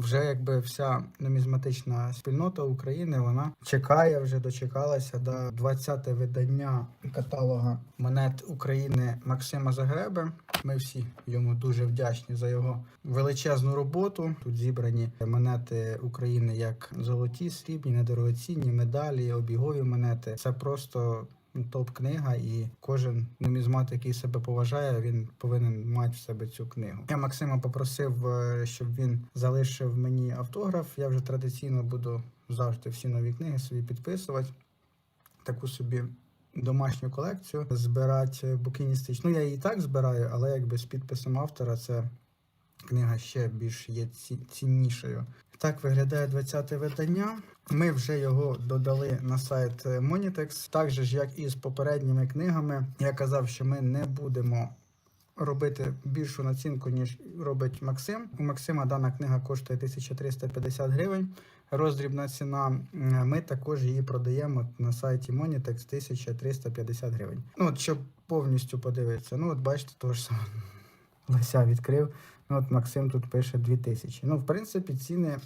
вже якби вся нумізматична спільнота України вона чекає, вже дочекалася до 20-те видання каталога монет України Максима Загреби. Ми всі йому дуже вдячні за його величезну роботу. Тут зібрані монети України як золоті, срібні, недорогоцінні, медалі, обігові монети. Це просто топ-книга, і кожен нумізмат, який себе поважає, він повинен мати в себе цю книгу. Я Максима попросив, е, щоб він залишив мені автограф. Я вже традиційно буду завжди всі нові книги собі підписувати. Таку собі домашню колекцію збирати букіністичну. Ну, я її так збираю, але якби з підписом автора це книга ще більш є ціннішою. Так виглядає 20-те видання. Ми вже його додали на сайт Monitex. Так же ж, як і з попередніми книгами, я казав, що ми не будемо робити більшу націнку, ніж робить Максим. У Максима дана книга коштує 1350 гривень. Роздрібна ціна. Ми також її продаємо на сайті Monitex 1350 гривень. Ну, от щоб повністю подивитися. Ну, от бачите, то ж саме Леся відкрив. Ну, от Максим тут пише 2000. Ну, в принципі, ціни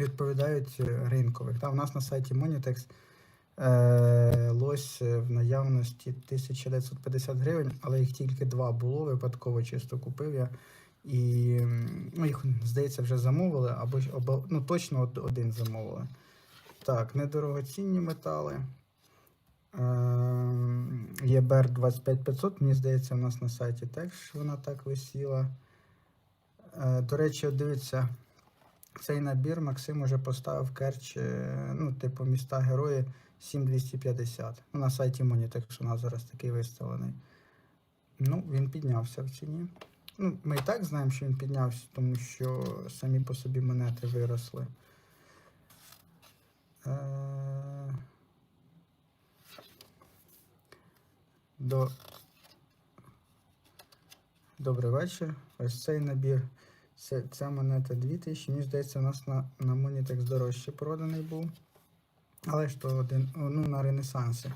відповідають е, ринкових. Та, у нас на сайті Monitex е, лось е, в наявності 1950 гривень, але їх тільки два було, випадково чисто купив я. І ну, їх, здається, вже замовили, або, або ну, точно один замовили. Так, недорогоцінні метали. Ем, ЄБР 25500, мені здається, у нас на сайті теж вона так висіла. Е, До речі, дивіться, цей набір Максим уже поставив Керч, е, ну, типу міста герої 7250. Ну, на сайті Monitex у нас зараз такий виставлений. Ну, він піднявся в ціні. Ну, ми і так знаємо, що він піднявся, тому що самі по собі монети виросли. Е, До... Добрий вечір. Ось цей набір. Це, ця монета 2000. Мені здається, у нас на, на Monitex дорожче проданий був. Але ж то один, ну, на Ренесансі.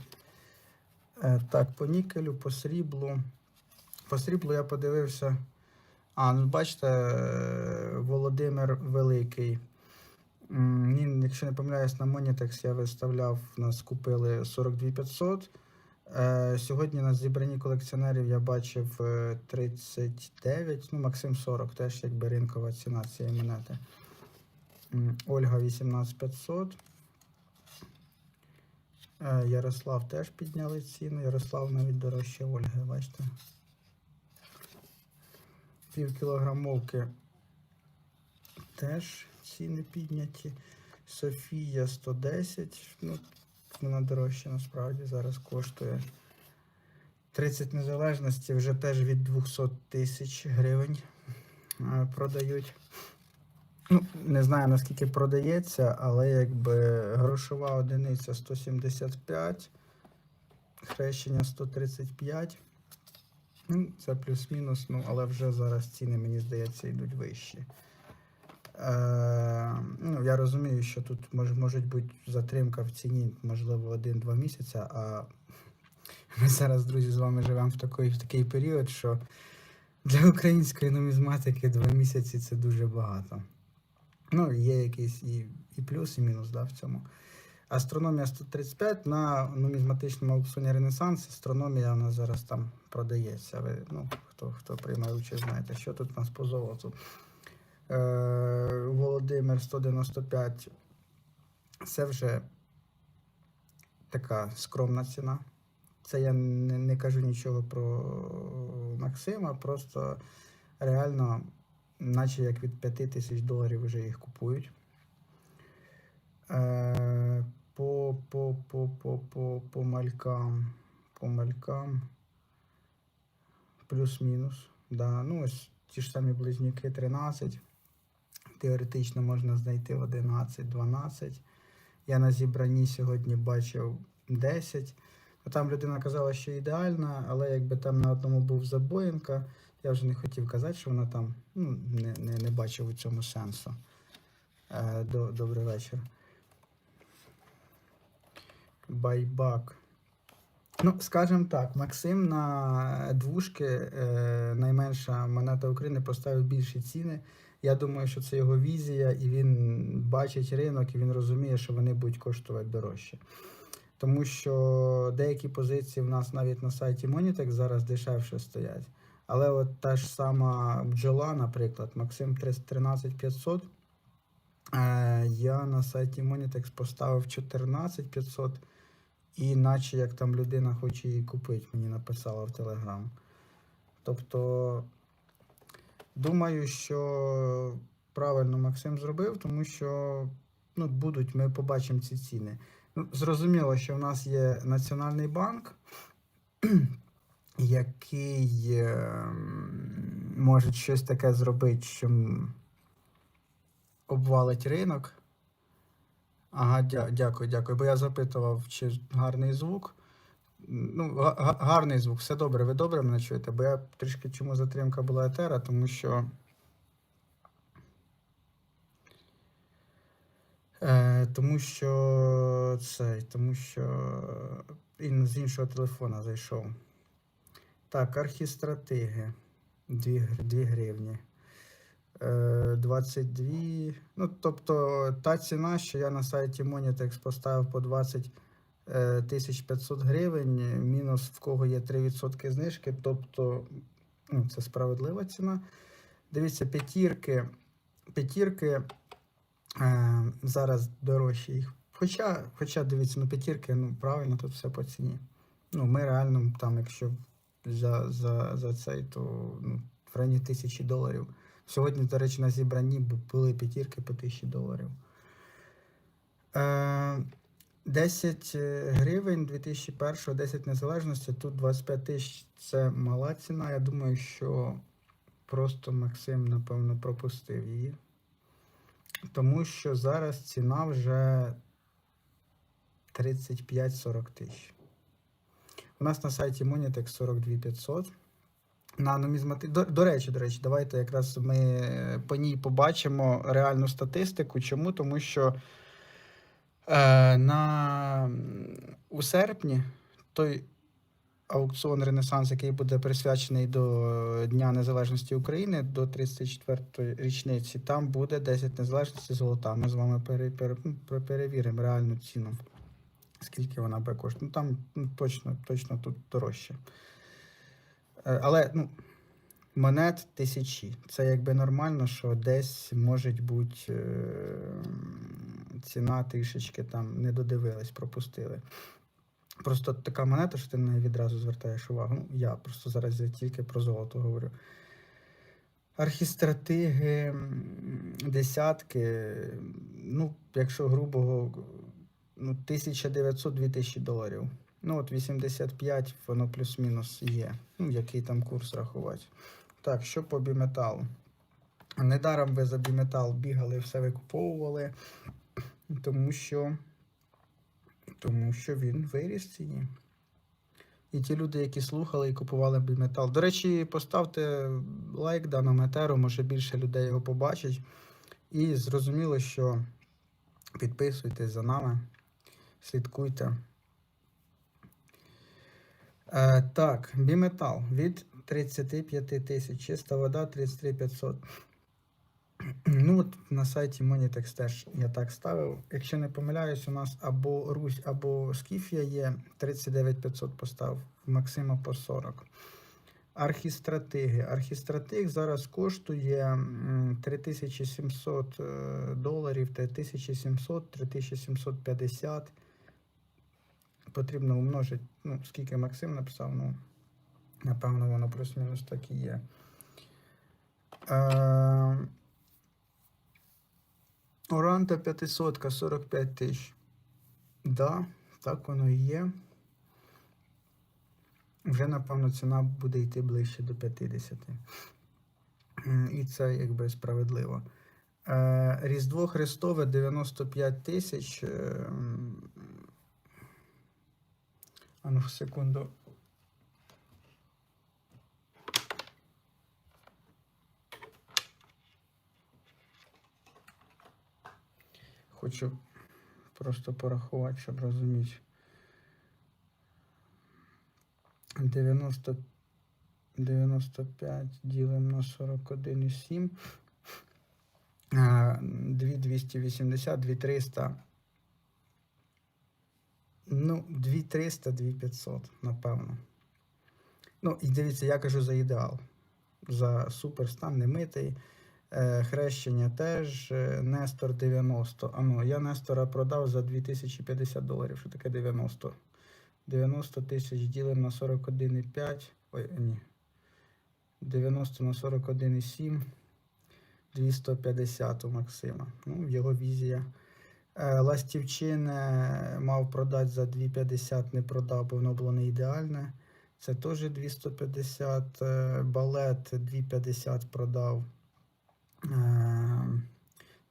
Е, так, по нікелю, по сріблу. По сріблу я подивився. А, ну бачите, е, Володимир Великий. М, якщо не помиляюсь, на Monitex я виставляв, нас купили 42500. Е, сьогодні на зібранні колекціонерів я бачив е, 39, ну Максим 40, теж якби ринкова ціна цієї монети. Ольга 18500. Е, Ярослав теж підняли ціну. Ярослав навіть дорожче Ольги, бачите. Півкілограмовки теж ціни підняті. Софія 110. Ну, вона дорожча насправді зараз коштує. 30 незалежності вже теж від 200 тисяч гривень е, продають. Ну, не знаю наскільки продається, але якби грошова одиниця 175, хрещення 135. Ну, це плюс-мінус, ну, але вже зараз ціни, мені здається, йдуть вищі. Е, ну, я розумію, що тут мож, може бути затримка в ціні, можливо, 1-2 місяці, а ми зараз, друзі, з вами живемо в такий, в такий період, що для української нумізматики 2 місяці це дуже багато. Ну, є якийсь і, і плюс, і мінус да, в цьому. Астрономія 135 на нумізматичному аукціоні Ренесанс. Астрономія вона зараз там продається. Ви, ну, хто, хто приймає участь, знаєте, що тут у нас по золоту. Е, Володимир 195. Це вже така скромна ціна. Це я не, не кажу нічого про Максима, просто реально, наче як від 5 тисяч доларів вже їх купують. Е, по, по, по, по, по, по малькам. По малькам. Плюс-мінус. Да. Ну, ось ті ж самі близнюки 13. Теоретично можна знайти 11, 12. Я на зібранні сьогодні бачив 10. Ну, Там людина казала, що ідеальна, але якби там на одному був забоїнка, я вже не хотів казати, що вона там ну, не, не, не бачив у цьому сенсу. Е, до, добрий вечір. Байбак. Ну, скажімо так, Максим на двушки, е, найменша монета України, поставив більші ціни. Я думаю, що це його візія, і він бачить ринок, і він розуміє, що вони будуть коштувати дорожче. Тому що деякі позиції в нас навіть на сайті Monitex зараз дешевше стоять. Але от та ж сама бджола, наприклад, Максим 13500. Е, я на сайті Monitex поставив 14500, і наче як там людина хоче її купити, мені написала в Telegram. Тобто, думаю, що правильно Максим зробив, тому що ну, будуть, ми побачимо ці ціни. Ну, зрозуміло, що в нас є Національний банк, який е, може щось таке зробити, що обвалить ринок. Ага, дя- дякую, дякую. Бо я запитував, чи гарний звук. Ну, га- га- гарний звук, все добре. Ви добре мене чуєте? Бо я трішки чому затримка була етера, тому що. Е, тому що цей, тому що і з іншого телефона зайшов. Так, архістратиги 2, 2 гривні. Е, 22. Ну, тобто та ціна, що я на сайті Monitex поставив по 20 е, 500 гривень, мінус в кого є 3% знижки, тобто ну, це справедлива ціна. Дивіться, п'ятірки. П'ятірки е, зараз дорожчі їх. Хоча, хоча дивіться, ну п'ятірки, ну правильно, тут все по ціні. Ну, ми реально там, якщо за, за, за цей, то ну, в районі тисячі доларів. Сьогодні, до речі, на зібранні були п'ятірки по тисячі доларів. Е, 10 гривень 2001, 10 незалежності, тут 25 тисяч це мала ціна. Я думаю, що просто Максим, напевно, пропустив її. Тому що зараз ціна вже 35-40 тисяч. У нас на сайті Monitex 42 500. На нумізмати... до, до речі, до речі, давайте якраз ми по ній побачимо реальну статистику. Чому? Тому що е, на... у серпні той аукціон Ренесанс, який буде присвячений до Дня Незалежності України до 34-ї річниці, там буде 10 незалежності золота. Ми з вами пере, пере, ну, пере- перевіримо реальну ціну. Скільки вона буде коштувати. Ну там ну, точно, точно тут дорожче. Е, Але ну, монет тисячі. Це якби нормально, що десь може бути е, ціна трішечки там не додивились, пропустили. Просто така монета, що ти неї відразу звертаєш увагу. Ну, я просто зараз я тільки про золото говорю. Архістратиги, десятки, ну, якщо грубого, ну, 1900-2000 доларів. Ну, от 85, воно плюс-мінус є. Ну, який там курс рахувати. Так, що по біметалу? Недаром ви за біметал бігали, все викуповували, тому що, тому що він виріс ціні. І ті люди, які слухали і купували біметал. До речі, поставте лайк даному етеру, може більше людей його побачить. І зрозуміло, що підписуйтесь за нами, слідкуйте. Е, так, біметал від 35 тисяч, чиста вода 33 500. Ну, от на сайті Monitex теж я так ставив. Якщо не помиляюсь, у нас або Русь, або Скіфія є 39 500 постав, Максима по 40. Архістратиги. Архістратиг зараз коштує 3700 е, доларів, 3700, 3750. Потрібно умножити, ну, скільки Максим написав, ну, напевно, воно плюс-мінус так і є. Е, Оранта 500, 45 тисяч. Да, так воно і є. Вже, напевно, ціна буде йти ближче до 50. І це якби справедливо. Е, Різдво Христове 95 тисяч. Е, м, А ну, секунду. Хочу просто порахувати, щоб розуміти. 90, 95 ділимо на 41,7. Е, 2280, 2300. Ну, 2300, 2500, напевно. Ну, і дивіться, я кажу за ідеал. За суперстан не митий. Е, хрещення теж. е, Нестор 90. А ну, я Нестора продав за 2050 доларів. Що таке 90? 90 тисяч ділимо на 41,5. Ой, ні. 90 на 41,7. 250 у Максима. Ну, його візія. Е, Ластівчин мав продати за 250, не продав, бо воно було не ідеальне. Це теж 250. е, Балет 250 продав. Е,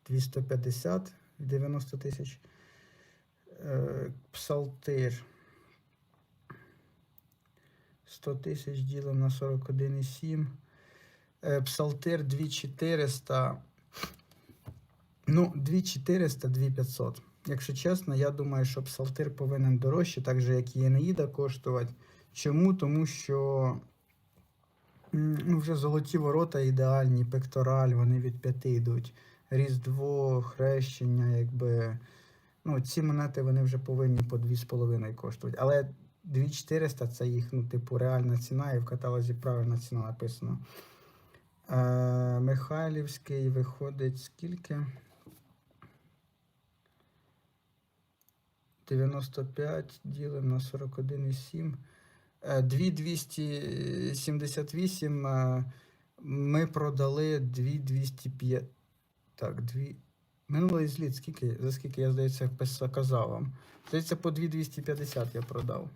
250 90 тисяч. Е, Псалтир 100 тисяч ділом на 41,7. Е, Псалтир 2400. Ну, 2400, 2500. Якщо чесно, я думаю, що Псалтир повинен дорожче, так же, як і Енеїда коштувати. Чому? Тому що ну, вже золоті ворота ідеальні, пектораль, вони від п'яти йдуть. Різдво, хрещення, якби. Ну, ці монети вони вже повинні по 2,5 коштувати. Але 2400 це їх, ну, типу, реальна ціна, і в каталозі правильна ціна написано. Е, Михайлівський виходить скільки? 95 ділимо на 41,7. Е, 2278 е, ми продали 2205. Так, 2. Минулий зліт, скільки, за скільки я, здається, казав вам. Здається, по 2250 я продав.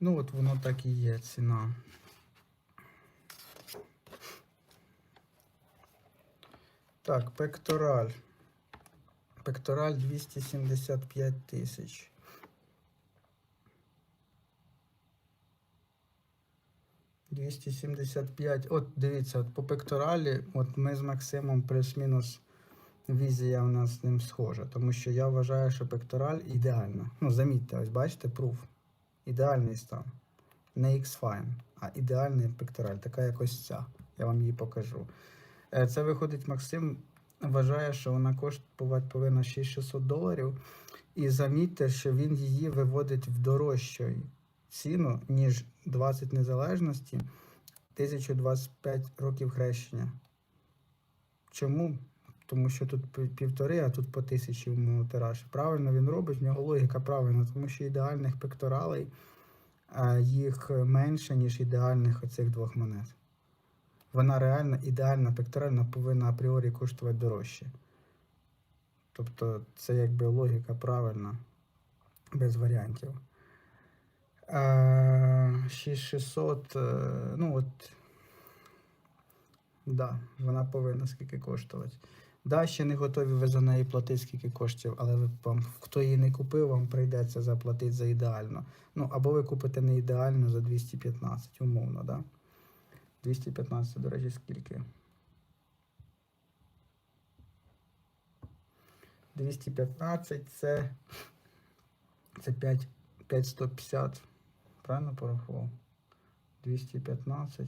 Ну, от воно так і є ціна. Так, пектораль. Пектораль 275 тисяч. Двісті сімдесят п'ять. От дивіться, от по пекторалі, от ми з Максимом плюс-мінус візія у нас з ним схожа, тому що я вважаю, що пектораль ідеальна. Ну, замітьте, ось бачите, пруф. Ідеальний стан. Не X-Fine, а ідеальний пектораль, така якось ця. Я вам її покажу. Е, Це виходить Максим вважає, що вона коштувати повинна 6600 доларів. І замітьте, що він її виводить в дорожчу ціну, ніж 20 незалежності, 1025 років хрещення. Чому? Тому що тут півтори, а тут по тисячі умовно тираж. Правильно він робить, в нього логіка правильна, тому що ідеальних пекторалей їх менше, ніж ідеальних оцих двох монет. Вона реально ідеальна пекторальна повинна апріорі коштувати дорожче. Тобто це якби логіка правильна, без варіантів. Е, 6600, е, ну от, да, вона повинна скільки коштувати. Да, ще не готові ви за неї платити скільки коштів, але ви, вам, хто її не купив, вам прийдеться заплатити за ідеально. Ну, або ви купите не ідеально за 215, умовно, да? 215, до речі, скільки? 215 це, це 5, 5150. Правильно порахував? 215.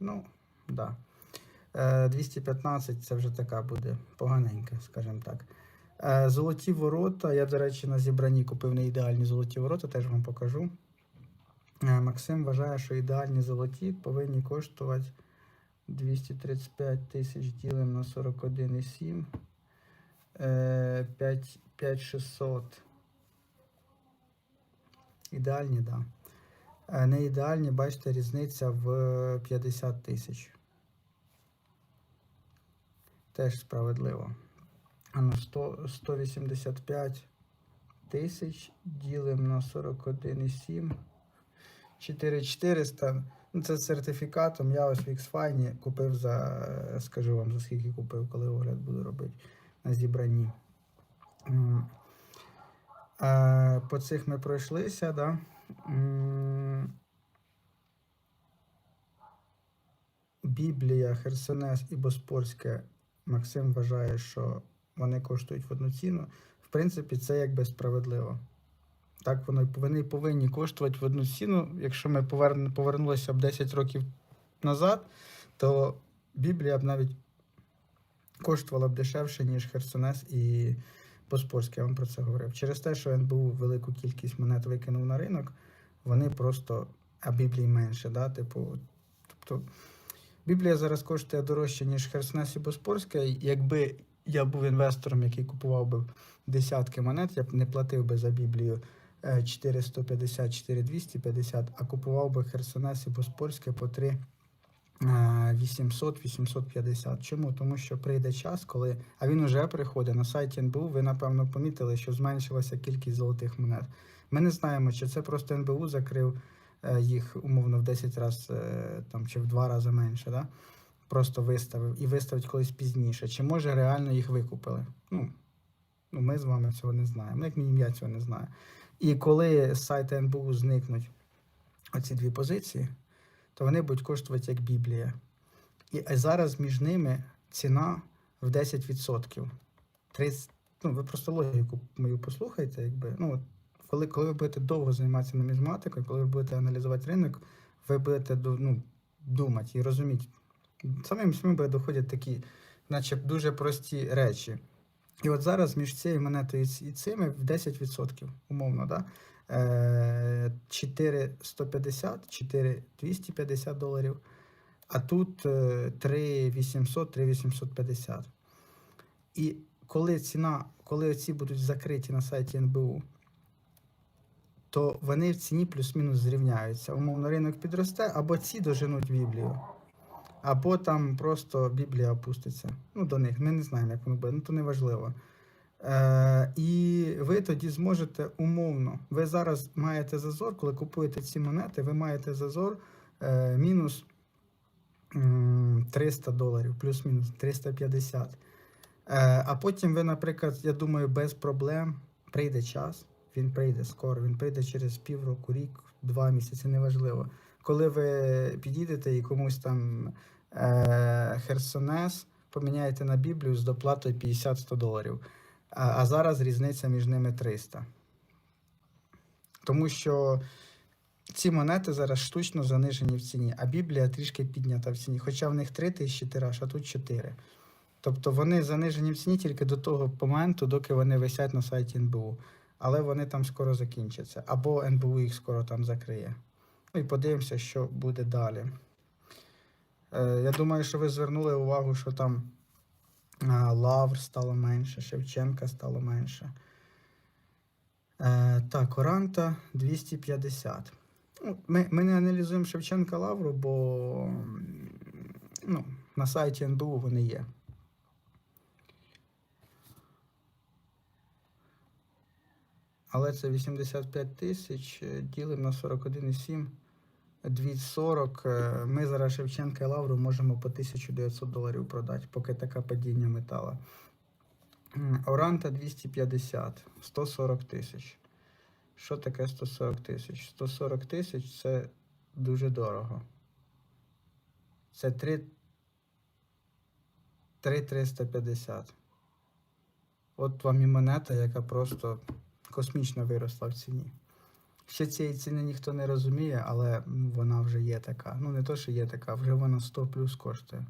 Ну, да. Е, 215 це вже така буде поганенька, скажімо так. Е, Золоті ворота. Я, до речі, на зібранні купив не ідеальні золоті ворота, теж вам покажу. Е, Максим вважає, що ідеальні золоті повинні коштувати 235 тисяч ділимо на 41,7. Е, 5 5600. Ідеальні, так. Да. Не ідеальні, бачите, різниця в 50 тисяч. Теж справедливо. А 100, 185 тисяч ділимо на 41,7. 4400. Ну, це з сертифікатом. Я ось в Xfine купив за, скажу вам, за скільки купив, коли огляд буду робити на зібранні. По цих ми пройшлися, да? Біблія, Херсонес і Боспорське. Максим вважає, що вони коштують в одну ціну. В принципі, це якби справедливо. Так вони й повинні коштувати в одну ціну. Якщо ми поверн, повернулися б 10 років назад, то Біблія б навіть коштувала б дешевше, ніж Херсонес і Боспорський, я вам про це говорив. Через те, що НБУ велику кількість монет викинув на ринок, вони просто, а Біблії менше. Да? Типу, тобто Біблія зараз коштує дорожче, ніж Херсонес і Боспорська. Якби я був інвестором, який купував би десятки монет, я б не платив би за Біблію 450, 4250, а купував би Херсонес і Боспорське по 3 800-850. Чому? Тому що прийде час, коли. А він уже приходить на сайті НБУ. Ви напевно помітили, що зменшилася кількість золотих монет. Ми не знаємо, чи це просто НБУ закрив е, їх умовно в 10 разів там, чи в 2 рази менше. Да? Просто виставив і виставить колись пізніше. Чи може реально їх викупили? Ну, ну ми з вами цього не знаємо. Ну, як мінімум, я цього не знаю. І коли з сайту НБУ зникнуть оці дві позиції, то вони будуть коштувати як Біблія. І зараз між ними ціна в 10%. 30, ну, ви просто логіку мою послухайте, якби. Ну, коли, коли ви будете довго займатися нумізматикою, коли ви будете аналізувати ринок, ви будете ну, думати і розуміти. Самим буде доходять такі, наче дуже прості речі. І от зараз між цією монетою і цими в 10%, умовно, да? Е, 4150, 4250 доларів, а тут е, 3800, 3850. І коли ціна, коли ці будуть закриті на сайті НБУ, то вони в ціні плюс-мінус зрівняються. Умовно, ринок підросте, або ці доженуть Біблію, або там просто Біблія опуститься. Ну, до них. Ми не знаємо, як воно буде, ну то не важливо. Е, і ви тоді зможете умовно. Ви зараз маєте зазор, коли купуєте ці монети, ви маєте зазор е, мінус м, 300 доларів, плюс-мінус 350. Е, а потім ви, наприклад, я думаю, без проблем прийде час. Він прийде скоро, він прийде через півроку, рік, два місяці, неважливо. Коли ви підійдете і комусь там е, Херсонес поміняєте на Біблію з доплатою 50-100 доларів. А, а зараз різниця між ними 300. Тому що ці монети зараз штучно занижені в ціні, а Біблія трішки піднята в ціні. Хоча в них 3 тисячі тираж, а тут 4. Тобто вони занижені в ціні тільки до того моменту, доки вони висять на сайті НБУ. Але вони там скоро закінчаться. Або НБУ їх скоро там закриє. Ну і подивимося, що буде далі. Е, я думаю, що ви звернули увагу, що там Лавр стало менше, Шевченка стало менше. Е, так, Оранта 250. Ну, Ми, ми не аналізуємо Шевченка Лавру, бо ну, на сайті НБУ вони є. Але це 85 тисяч, е, ділимо на 41,7. 240. е, Ми зараз Шевченка і Лавру можемо по 1900 доларів продати, поки таке падіння метала. Оранта 250, 140 тисяч. Що таке 140 тисяч? 140 тисяч це дуже дорого. Це 3 350. От вам і монета, яка просто космічно виросла в ціні. Ще цієї ціни ніхто не розуміє, але вона вже є така. Ну, не то, що є така, вже вона 100 плюс коштує.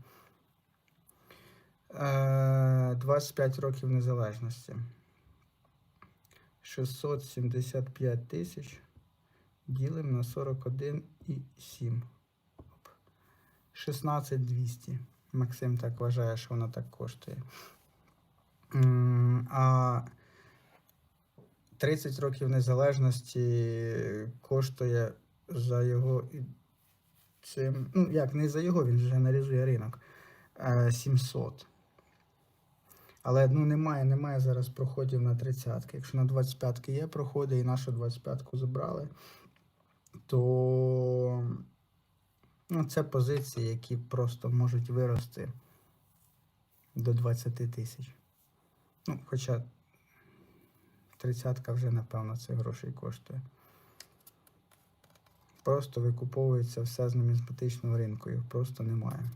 Е, 25 років незалежності. 675 тисяч. Ділимо на 41,7. 16200. Максим так вважає, що вона так коштує. А 30 років незалежності коштує за його цим. Ну, як, не за його, він вже аналізує ринок. е, 700. Але ну, немає, немає зараз проходів на 30-ки. Якщо на 25-ки є проходи і нашу 25-ку забрали, то ну, це позиції, які просто можуть вирости до 20 тисяч. Ну, хоча тридцятка вже, напевно, цих грошей коштує. Просто викуповується все з нумізматичного ринку, їх просто немає.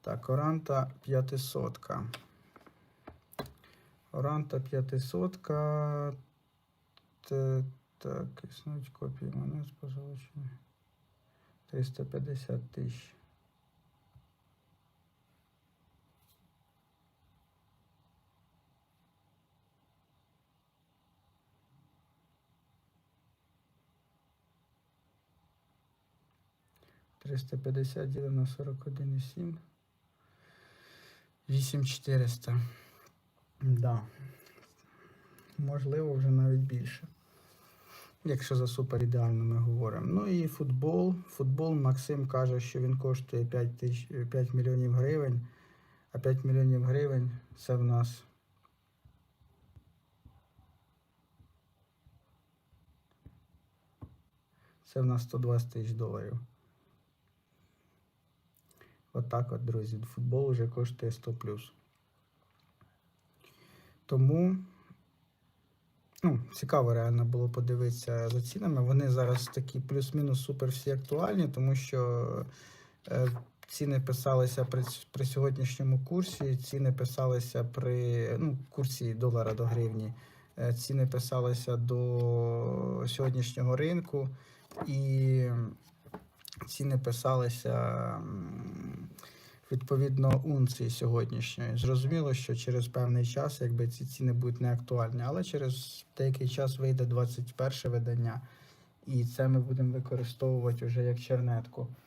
Так, Оранта 500. Оранта 500. Так, існують копії монет позолочення. 350 тисяч. Триста п'ятдесят ділимо на сорок один і сім. Вісім чотириста. Да. Можливо, вже навіть більше. Якщо за супер ідеально ми говоримо. Ну і футбол. Футбол Максим каже, що він коштує 5, тисяч, 5 мільйонів гривень. А 5 мільйонів гривень це в нас. Це в нас 120 тисяч доларів. Отак от, друзі. Футбол вже коштує 100 Тому ну, цікаво реально було подивитися за цінами. Вони зараз такі плюс-мінус супер всі актуальні, тому що е, ціни писалися при, при сьогоднішньому курсі, ціни писалися при ну, курсі долара до гривні, е, ціни писалися до сьогоднішнього ринку і ціни писалися. Відповідно, унції сьогоднішньої. Зрозуміло, що через певний час якби ці ціни будуть не актуальні, але через деякий час вийде 21 видання, і це ми будемо використовувати вже як чернетку.